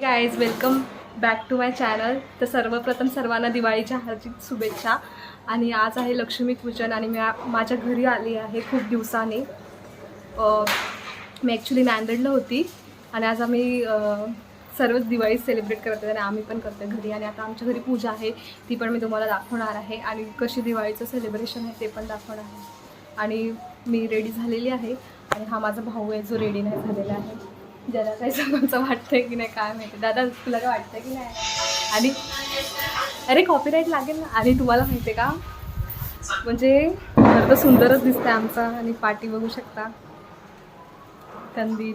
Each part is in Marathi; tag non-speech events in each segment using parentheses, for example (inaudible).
Guys welcome back to my channel तर सर्वप्रथम सर्वांना दिवाळीच्या हार्दिक शुभेच्छा. आणि आज आहे लक्ष्मी पूजन आणि मी माझ्या घरी आली आहे खूप दिवसाने. मी ॲक्च्युली नांदेडला होती आणि आज आम्ही सर्वच दिवाळी सेलिब्रेट करत आहे आणि आम्ही पण करतो घरी. आणि आता आमच्या घरी पूजा आहे ती पण मी तुम्हाला दाखवणार आहे. आणि कशी दिवाळीचं सेलिब्रेशन आहे ते पण दाखवणार आहे. आणि मी रेडी झालेली आहे. आणि हा माझा भाऊ आहे जो रेडी नाही झालेला आहे. ज्याला काही सगळं वाटतंय की नाही काय माहिती. दादा तुला काय वाटतंय की नाही? आणि अरे कॉपीराईट लागेल ना? आणि तुम्हाला माहिती आहे का? म्हणजे घर तर सुंदरच दिसतंय आमचा आणि पाठी बघू शकता. कंदील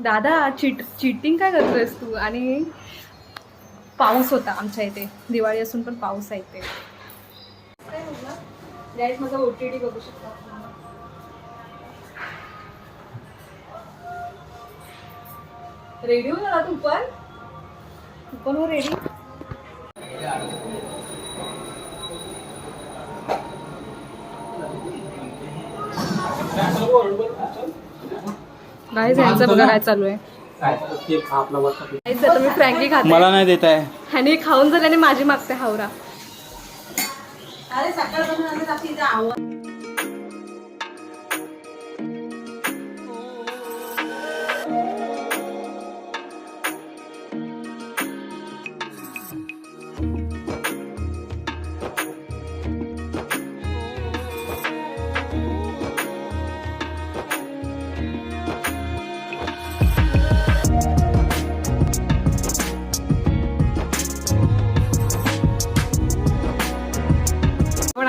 दादा चिट चिटिंग काय करतोयस तू? आणि पाऊस होता आमच्या इथे. दिवाळी असून पण पाऊस आहे इथे. काय म्हटलं गाईज माझा ओ टी डी बघू शकता रेडी हो ना तू पण तू पण हो रेडी यांचं बघा काय चालू आहे. गाईज आता मी फ्रँकी खाते. मला नाही देत आहे. आणि खाऊन झाल्याने माझी मागते हावरा. पण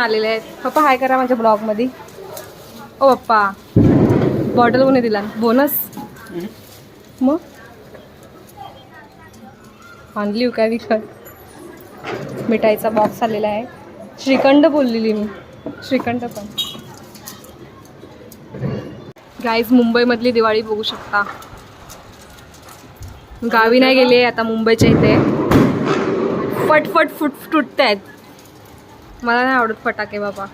आलेले आहेत. पप्पा हाय करा माझ्या ब्लॉगमध्ये ओ पप्पा बॉटल कोणी दिला? बोनस मग? आणली हो काय विकत? मिठाईचा बॉक्स आलेला आहे. श्रीखंड बोललेली मी. श्रीखंड पण. गाईज मुंबईमधली दिवाळी बघू शकता. गावी नाही गेले आता मुंबईच्या इथे. फटफट फुट तुटत आहेत मला नाही आवडत फटाके बाबा.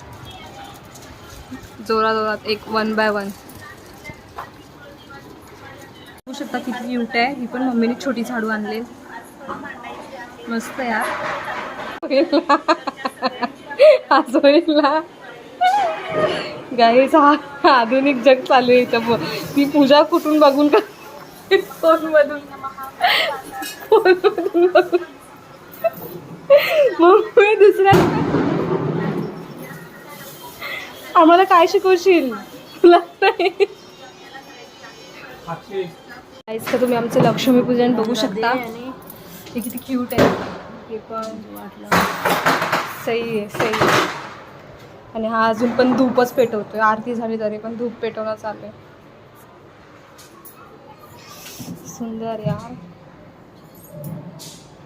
जोरा जोरात एक वन बाय वन बघू शकता किती क्यूट आहे. ही पण मम्मीने छोटी झाडू आणले. मस्त यार. (laughs) आजोळीला. गाईच हा आधुनिक जग चालू आहे इथं. ती पूजा कुठून बघून का फोन मधून फोन मधून बघून. मग दुसऱ्या आम्हाला काय शिकवशील? तुला तुम्ही आमचं लक्ष्मीपूजन बघू शकता. हे किती क्यूट आहे. हे पण सही आहे सही आहे. आणि हा अजून पण धूपच पेटवतोय. आरती झाली तरी पण धूप पेटवणं चालू आहे सुंदर यार.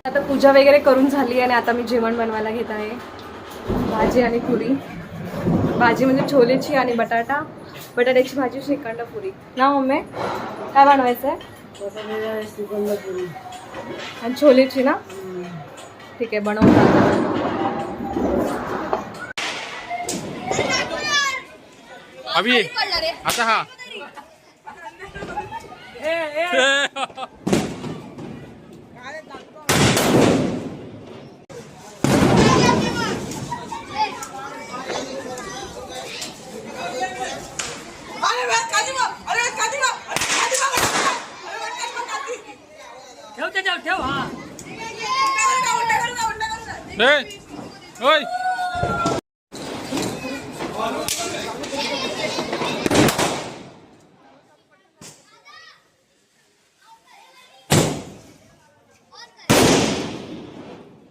आता पूजा वगैरे करून झाली आणि आता मी जेवण बनवायला घेत आहे. भाजी आणि पुरी. भाजी म्हणजे छोलेची आणि बटाटा बटाट्याची भाजी श्रीखंड पुरी ना मम्मी? काय बनवायचं आहे आणि छोलेची ना? ठीक आहे बनवून. अभि आता हा. (laughs) ठेव त्याच्यावर ठेव हा ए, होय